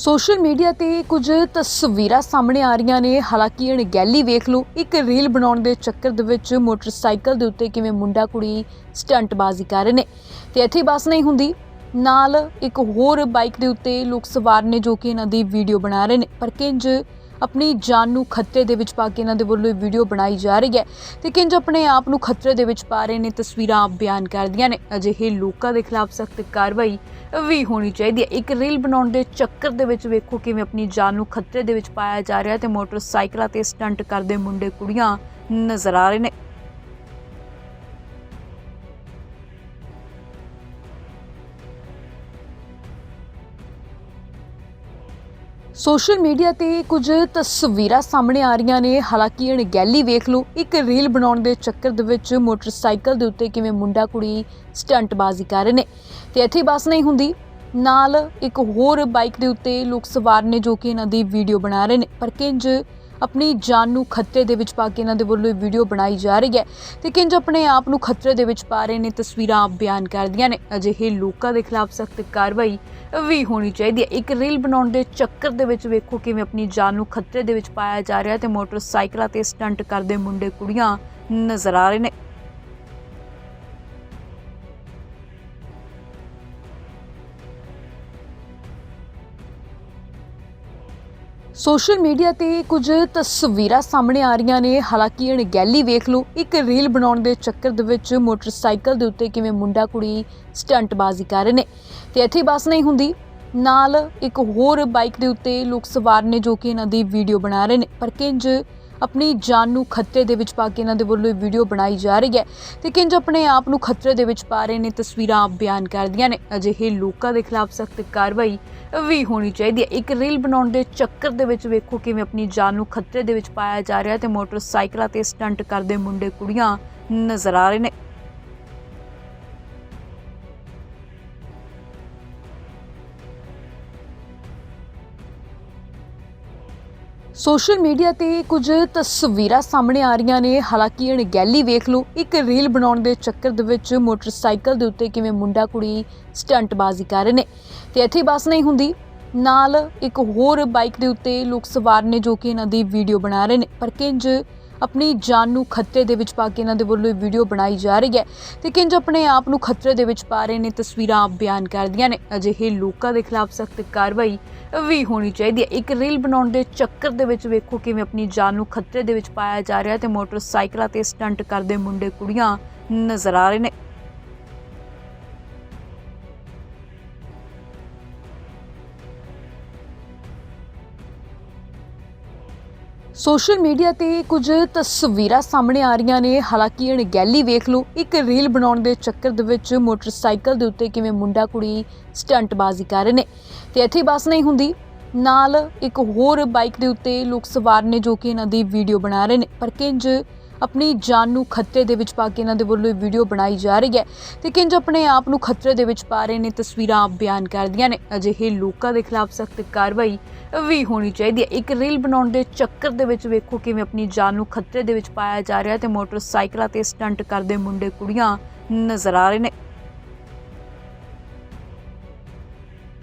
Social media ਤੇ ਕੁਝ ਤਸਵੀਰਾਂ ਸਾਹਮਣੇ ਆ ਰਹੀਆਂ ਨੇ। ਹਾਲਾਂਕਿ ਅਣਗਹਿਲੀ ਵੇਖ ਲਓ, ਇੱਕ ਰੀਲ ਬਣਾਉਣ ਦੇ ਚੱਕਰ ਦੇ ਵਿੱਚ ਮੋਟਰਸਾਈਕਲ ਦੇ ਉੱਤੇ ਕਿਵੇਂ ਮੁੰਡਾ ਕੁੜੀ ਸਟੰਟਬਾਜ਼ੀ ਕਰ ਰਹੇ ਨੇ। ਤੇ ਇੱਥੇ ਬਸ ਨਹੀਂ ਹੁੰਦੀ, ਨਾਲ ਇੱਕ ਹੋਰ ਬਾਈਕ ਦੇ ਉੱਤੇ ਲੋਕ ਸਵਾਰ ਨੇ ਜੋ ਕਿ ਇਹਨਾਂ ਦੀ ਵੀਡੀਓ ਬਣਾ ਰਹੇ ਨੇ। ਪਰ ਕਿੰਜ ਆਪਣੀ ਜਾਨ ਨੂੰ ਖਤਰੇ ਦੇ ਵਿੱਚ ਪਾ ਕੇ ਇਹਨਾਂ ਦੇ ਵੱਲੋਂ ਇਹ ਵੀਡੀਓ ਬਣਾਈ ਜਾ ਰਹੀ ਹੈ ਤੇ ਕਿੰਜ ਆਪਣੇ ਆਪ ਨੂੰ ਖਤਰੇ ਦੇ ਵਿੱਚ ਪਾ ਰਹੇ ਨੇ, ਤਸਵੀਰਾਂ ਆਪ ਬਿਆਨ ਕਰਦੀਆਂ ਨੇ। ਅਜਿਹੇ ਲੋਕਾਂ ਦੇ ਖਿਲਾਫ ਸਖਤ ਕਾਰਵਾਈ ਵੀ ਹੋਣੀ ਚਾਹੀਦੀ ਹੈ। ਇੱਕ ਰੀਲ ਬਣਾਉਣ ਦੇ ਚੱਕਰ ਦੇ ਵਿੱਚ ਵੇਖੋ ਕਿਵੇਂ ਆਪਣੀ ਜਾਨ ਨੂੰ ਖਤਰੇ ਦੇ ਵਿੱਚ ਪਾਇਆ ਜਾ ਰਿਹਾ ਹੈ ਤੇ ਮੋਟਰਸਾਈਕਲਾਂ ਤੇ ਸਟੰਟ ਕਰਦੇ ਮੁੰਡੇ ਕੁੜੀਆਂ ਨਜ਼ਰ ਆ ਰਹੇ ਨੇ। ਸੋਸ਼ਲ ਮੀਡੀਆ ਤੇ ਕੁਝ ਤਸਵੀਰਾਂ ਸਾਹਮਣੇ ਆ ਰਹੀਆਂ ਨੇ। ਹਾਲਾਂਕਿ ਅਣਗਹਿਲੀ ਵੇਖ ਲਓ, ਇੱਕ ਰੀਲ ਬਣਾਉਣ ਦੇ ਚੱਕਰ ਦੇ ਵਿੱਚ ਮੋਟਰਸਾਈਕਲ ਦੇ ਉੱਤੇ ਕਿਵੇਂ ਮੁੰਡਾ ਕੁੜੀ ਸਟੰਟਬਾਜ਼ੀ ਕਰ ਰਹੇ ਨੇ। ਤੇ ਇੱਥੇ ਬਸ ਨਹੀਂ ਹੁੰਦੀ, ਨਾਲ ਇੱਕ ਹੋਰ ਬਾਈਕ ਦੇ ਉੱਤੇ ਲੋਕ ਸਵਾਰ ਨੇ ਜੋ ਕਿ ਇਹਨਾਂ ਦੀ ਵੀਡੀਓ ਬਣਾ ਰਹੇ ਨੇ। ਪਰ ਕਿੰਜ ਆਪਣੀ ਜਾਨ ਨੂੰ ਖਤਰੇ ਦੇ ਵਿੱਚ ਪਾ ਕੇ ਇਹਨਾਂ ਦੇ ਵੱਲੋਂ ਇਹ ਵੀਡੀਓ ਬਣਾਈ ਜਾ ਰਹੀ ਹੈ ਤੇ ਕਿੰਜ ਆਪਣੇ ਆਪ ਨੂੰ ਖਤਰੇ ਦੇ ਵਿੱਚ ਪਾ ਰਹੇ ਨੇ, ਤਸਵੀਰਾਂ ਆਪ ਬਿਆਨ ਕਰਦੀਆਂ ਨੇ। ਅਜਿਹੇ ਲੋਕਾਂ ਦੇ ਖਿਲਾਫ ਸਖਤ ਕਾਰਵਾਈ ਵੀ ਹੋਣੀ ਚਾਹੀਦੀ ਹੈ। ਇੱਕ ਰੀਲ ਬਣਾਉਣ ਦੇ ਚੱਕਰ ਦੇ ਵਿੱਚ ਵੇਖੋ ਕਿਵੇਂ ਆਪਣੀ ਜਾਨ ਨੂੰ ਖਤਰੇ ਦੇ ਵਿੱਚ ਪਾਇਆ ਜਾ ਰਿਹਾ ਹੈ ਤੇ ਮੋਟਰਸਾਈਕਲਾਂ ਤੇ ਸਟੰਟ ਕਰਦੇ ਮੁੰਡੇ ਕੁੜੀਆਂ ਨਜ਼ਰ ਆ ਰਹੇ ਨੇ। ਸੋਸ਼ਲ ਮੀਡੀਆ ਤੇ ਕੁਝ ਤਸਵੀਰਾਂ ਸਾਹਮਣੇ ਆ ਰਹੀਆਂ ਨੇ। ਹਾਲਾਂਕਿ ਅਣਗਹਿਲੀ ਵੇਖ ਲਓ, ਇੱਕ ਰੀਲ ਬਣਾਉਣ ਦੇ ਚੱਕਰ ਦੇ ਵਿੱਚ ਮੋਟਰਸਾਈਕਲ ਦੇ ਉੱਤੇ ਕਿਵੇਂ ਮੁੰਡਾ ਕੁੜੀ ਸਟੰਟਬਾਜ਼ੀ ਕਰ ਰਹੇ ਨੇ। ਤੇ ਇੱਥੇ ਬਸ ਨਹੀਂ ਹੁੰਦੀ। ਨਾਲ ਇੱਕ ਹੋਰ ਬਾਈਕ ਦੇ ਉੱਤੇ ਲੋਕ ਸਵਾਰ ਨੇ ਜੋ ਕਿ ਇਹਨਾਂ ਦੀ ਵੀਡੀਓ ਬਣਾ ਰਹੇ ਨੇ। ਪਰ ਕਿੰਜ ਆਪਣੀ ਜਾਨ ਨੂੰ ਖਤਰੇ ਦੇ ਵਿੱਚ ਪਾ ਕੇ ਇਹਨਾਂ ਦੇ ਵੱਲੋਂ ਵੀਡੀਓ ਬਣਾਈ ਜਾ ਰਹੀ ਹੈ ਤੇ ਕਿੰਜ ਆਪਣੇ ਆਪ ਨੂੰ ਖਤਰੇ ਦੇ ਵਿੱਚ ਪਾ ਰਹੇ ਨੇ ਤਸਵੀਰਾਂ ਬਿਆਨ ਕਰਦੀਆਂ ਨੇ। ਅਜਿਹੇ ਲੋਕਾਂ ਦੇ ਖਿਲਾਫ ਸਖਤ ਕਾਰਵਾਈ ਵੀ ਹੋਣੀ ਚਾਹੀਦੀ ਹੈ। ਇੱਕ ਰੀਲ ਬਣਾਉਣ ਦੇ ਚੱਕਰ ਦੇ ਵਿੱਚ ਵੇਖੋ ਕਿਵੇਂ ਆਪਣੀ ਜਾਨ ਨੂੰ ਖਤਰੇ ਦੇ ਵਿੱਚ ਪਾਇਆ ਜਾ ਰਿਹਾ ਹੈ ਤੇ ਮੋਟਰਸਾਈਕਲਾਂ ਤੇ ਸਟੰਟ ਕਰਦੇ ਮੁੰਡੇ ਕੁੜੀਆਂ ਨਜ਼ਰ ਆ ਰਹੇ ਨੇ। ਸੋਸ਼ਲ ਮੀਡੀਆ ਤੇ ਕੁਝ ਤਸਵੀਰਾਂ ਸਾਹਮਣੇ ਆ ਰਹੀਆਂ ਨੇ। ਹਾਲਾਂਕਿ ਅਣਗਹਿਲੀ ਵੇਖ ਲਓ, ਇੱਕ ਰੀਲ ਬਣਾਉਣ ਦੇ ਚੱਕਰ ਦੇ ਵਿੱਚ ਮੋਟਰਸਾਈਕਲ ਦੇ ਉੱਤੇ ਕਿਵੇਂ ਮੁੰਡਾ ਕੁੜੀ ਸਟੰਟਬਾਜ਼ੀ ਕਰ ਰਹੇ ਨੇ। ਤੇ ਇੱਥੇ ਬਸ ਨਹੀਂ ਹੁੰਦੀ, ਨਾਲ ਇੱਕ ਹੋਰ ਬਾਈਕ ਦੇ ਉੱਤੇ ਲੋਕ ਸਵਾਰ ਨੇ ਜੋ ਕਿ ਇਹਨਾਂ ਦੀ ਵੀਡੀਓ ਬਣਾ ਰਹੇ ਨੇ। ਪਰ ਕਿੰਜ ਆਪਣੀ ਜਾਨ ਨੂੰ ਖਤਰੇ ਦੇ ਵਿੱਚ ਪਾ ਕੇ ਇਹਨਾਂ ਦੇ ਵੱਲੋਂ ਇਹ ਵੀਡੀਓ ਬਣਾਈ ਜਾ ਰਹੀ ਹੈ ਤੇ ਕਿੰਜ ਆਪਣੇ ਆਪ ਨੂੰ ਖਤਰੇ ਦੇ ਵਿੱਚ ਪਾ ਰਹੇ ਨੇ ਤਸਵੀਰਾਂ ਆਪ ਬਿਆਨ ਕਰਦੀਆਂ ਨੇ। ਅਜਿਹੇ ਲੋਕਾਂ ਦੇ ਖਿਲਾਫ ਸਖਤ ਕਾਰਵਾਈ ਵੀ ਹੋਣੀ ਚਾਹੀਦੀ ਹੈ। ਇੱਕ ਰੀਲ ਬਣਾਉਣ ਦੇ ਚੱਕਰ ਦੇ ਵਿੱਚ ਵੇਖੋ ਕਿਵੇਂ ਆਪਣੀ ਜਾਨ ਨੂੰ ਖਤਰੇ ਦੇ ਵਿੱਚ ਪਾਇਆ ਜਾ ਰਿਹਾ ਹੈ ਤੇ ਮੋਟਰਸਾਈਕਲਾਂ ਤੇ ਸਟੰਟ ਕਰਦੇ ਮੁੰਡੇ ਕੁੜੀਆਂ ਨਜ਼ਰ ਆ ਰਹੇ ਨੇ। ਸੋਸ਼ਲ ਮੀਡੀਆ ਤੇ ਕੁਝ ਤਸਵੀਰਾਂ ਸਾਹਮਣੇ ਆ ਰਹੀਆਂ ਨੇ। ਹਾਲਾਂਕਿ ਅਣਗਹਿਲੀ ਵੇਖ ਲਓ, ਇੱਕ ਰੀਲ ਬਣਾਉਣ ਦੇ ਚੱਕਰ ਦੇ ਵਿੱਚ ਮੋਟਰਸਾਈਕਲ ਦੇ ਉੱਤੇ ਕਿਵੇਂ ਮੁੰਡਾ ਕੁੜੀ ਸਟੰਟਬਾਜ਼ੀ ਕਰ ਰਹੇ ਨੇ। ਤੇ ਇੱਥੇ ਬਸ ਨਹੀਂ ਹੁੰਦੀ, ਨਾਲ ਇੱਕ ਹੋਰ ਬਾਈਕ ਦੇ ਉੱਤੇ ਲੋਕ ਸਵਾਰ ਨੇ ਜੋ ਕਿ ਇਹਨਾਂ ਦੀ ਵੀਡੀਓ ਬਣਾ ਰਹੇ ਨੇ। ਪਰ ਕਿੰਜ ਆਪਣੀ ਜਾਨ ਨੂੰ ਖਤਰੇ ਦੇ ਵਿੱਚ ਪਾ ਕੇ ਇਹਨਾਂ ਦੇ ਵੱਲੋਂ ਇਹ ਵੀਡੀਓ ਬਣਾਈ ਜਾ ਰਹੀ ਹੈ ਤੇ ਕਿੰਜ ਆਪਣੇ ਆਪ ਨੂੰ ਖਤਰੇ ਦੇ ਵਿੱਚ ਪਾ ਰਹੇ ਨੇ, ਤਸਵੀਰਾਂ ਆਪ ਬਿਆਨ ਕਰਦੀਆਂ ਨੇ। ਅਜਿਹੇ ਲੋਕਾਂ ਦੇ ਖਿਲਾਫ ਸਖਤ ਕਾਰਵਾਈ ਵੀ ਹੋਣੀ ਚਾਹੀਦੀ ਹੈ। ਇੱਕ ਰੀਲ ਬਣਾਉਣ ਦੇ ਚੱਕਰ ਦੇ ਵਿੱਚ ਵੇਖੋ ਕਿਵੇਂ ਆਪਣੀ ਜਾਨ ਨੂੰ ਖਤਰੇ ਦੇ ਵਿੱਚ ਪਾਇਆ ਜਾ ਰਿਹਾ ਹੈ ਤੇ ਮੋਟਰਸਾਈਕਲਾਂ ਤੇ ਸਟੰਟ ਕਰਦੇ ਮੁੰਡੇ ਕੁੜੀਆਂ ਨਜ਼ਰ ਆ ਰਹੇ ਨੇ।